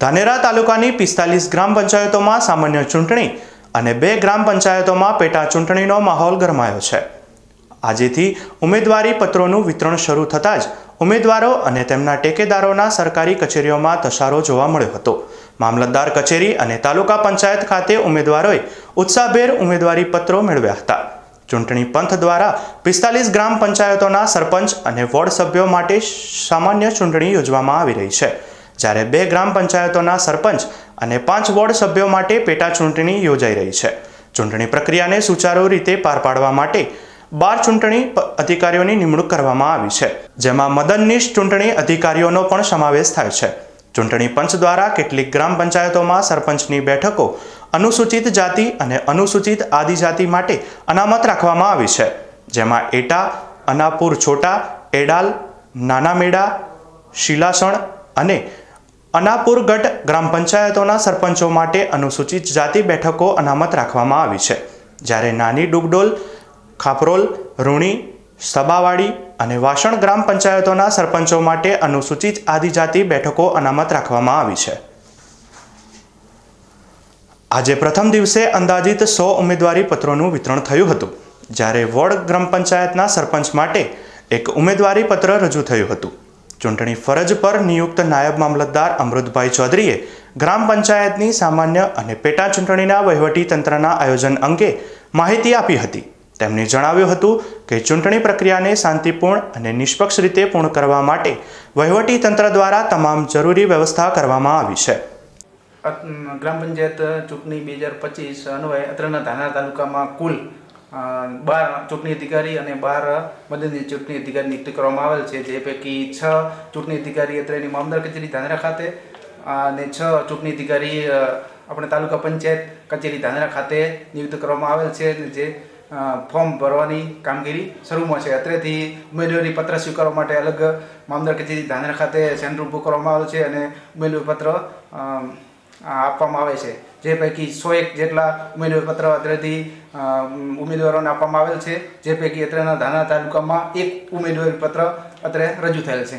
ધાનેરા તાલુકાની પિસ્તાલીસ ગ્રામ પંચાયતોમાં સામાન્ય ચૂંટણી અને બે ગ્રામ પંચાયતોમાં પેટા ચૂંટણીનો માહોલ ગરમાયો છે. આજેથી ઉમેદવારી પત્રોનું વિતરણ શરૂ થતાં જ ઉમેદવારો અને તેમના ટેકેદારોના સરકારી કચેરીઓમાં ધસારો જોવા મળ્યો હતો. મામલતદાર કચેરી અને તાલુકા પંચાયત ખાતે ઉમેદવારોએ ઉત્સાહભેર ઉમેદવારી પત્રો મેળવ્યા હતા. ચૂંટણી પંથ દ્વારા પિસ્તાલીસ ગ્રામ પંચાયતોના સરપંચ અને વોર્ડ સભ્યો માટે સામાન્ય ચૂંટણી યોજવામાં આવી રહી છે. જ્યારે બે ગ્રામ પંચાયતોના સરપંચ અને પાંચ વોર્ડ સભ્યો માટે પેટા ચૂંટણી યોજાઈ રહી છે. ચૂંટણી પ્રક્રિયાને સુચારુ રીતે પાર પાડવા માટે બાર ચૂંટણી અધિકારીઓની નિમણૂક કરવામાં આવી છે, જેમાં મદનનીશ ચૂંટણી અધિકારીઓનો પણ સમાવેશ થાય છે. ચૂંટણી પંચ દ્વારા કેટલીક ગ્રામ પંચાયતોમાં સરપંચની બેઠકો અનુસૂચિત જાતિ અને અનુસૂચિત આદિજાતિ માટે અનામત રાખવામાં આવી છે, જેમાં એટા, અનાપુર છોટા, એડાલ નાના મેડા શિલાસણ અને અનાપુર ગઢ ગ્રામ પંચાયતોના સરપંચો માટે અનુસૂચિત જાતિ બેઠકો અનામત રાખવામાં આવી છે. જ્યારે નાની ડુગડોલ, ખાપરોલ, રૂણી, સબાવાડી અને વાસણ ગ્રામ પંચાયતોના સરપંચો માટે અનુસૂચિત આદિજાતિ બેઠકો અનામત રાખવામાં આવી છે. આજે પ્રથમ દિવસે અંદાજિત સો ઉમેદવારી પત્રોનું વિતરણ થયું હતું. જ્યારે વોર્ડ ગ્રામ પંચાયતના સરપંચ માટે એક ઉમેદવારી પત્ર રજૂ થયું હતું. ચૂંટણી ફરજ પર નિયુક્ત નાયબ મામલતદાર અમૃતભાઈ ચૌધરીએ ગ્રામ પંચાયતની સામાન્ય અને પેટા ચૂંટણીના વહીવટી તંત્રના આયોજન અંગે માહિતી આપી હતી. તેમણે જણાવ્યું હતું કે ચૂંટણી પ્રક્રિયાને શાંતિપૂર્ણ અને નિષ્પક્ષ રીતે પૂર્ણ કરવા માટે વહીવટી તંત્ર દ્વારા તમામ જરૂરી વ્યવસ્થા કરવામાં આવી છે. ગ્રામ પંચાયત ચૂંટણી બે હજાર પચીસ અન્વયે અત્રના ધાના તાલુકામાં કુલ બાર ચૂંટણી અધિકારી અને બાર મદદની ચૂંટણી અધિકારી નિયુક્ત કરવામાં આવેલ છે. જે પૈકી છ ચૂંટણી અધિકારી અત્રેની મામદાર કચેરી ધાનેરા ખાતે અને છ ચૂંટણી અધિકારી આપણે તાલુકા પંચાયત કચેરી ધાનેરા ખાતે નિયુક્ત કરવામાં આવેલ છે જે ફોર્મ ભરવાની કામગીરી શરૂમાં છે. અત્રેથી ઉમેદવારી પત્ર સ્વીકારવા માટે અલગ મામદાર કચેરી ધાનેરા ખાતે સેન્ટર ઊભું કરવામાં આવેલ છે અને ઉમેદવારી પત્ર આપવામાં આવે છે. જે પૈકી સો એક જેટલા ઉમેદવારી પત્ર અત્રેથી ઉમેદવારોને આપવામાં આવેલ છે. જે પૈકી અત્રેના ધાના તાલુકામાં એક ઉમેદવારી પત્ર અત્રે રજૂ થયેલ છે.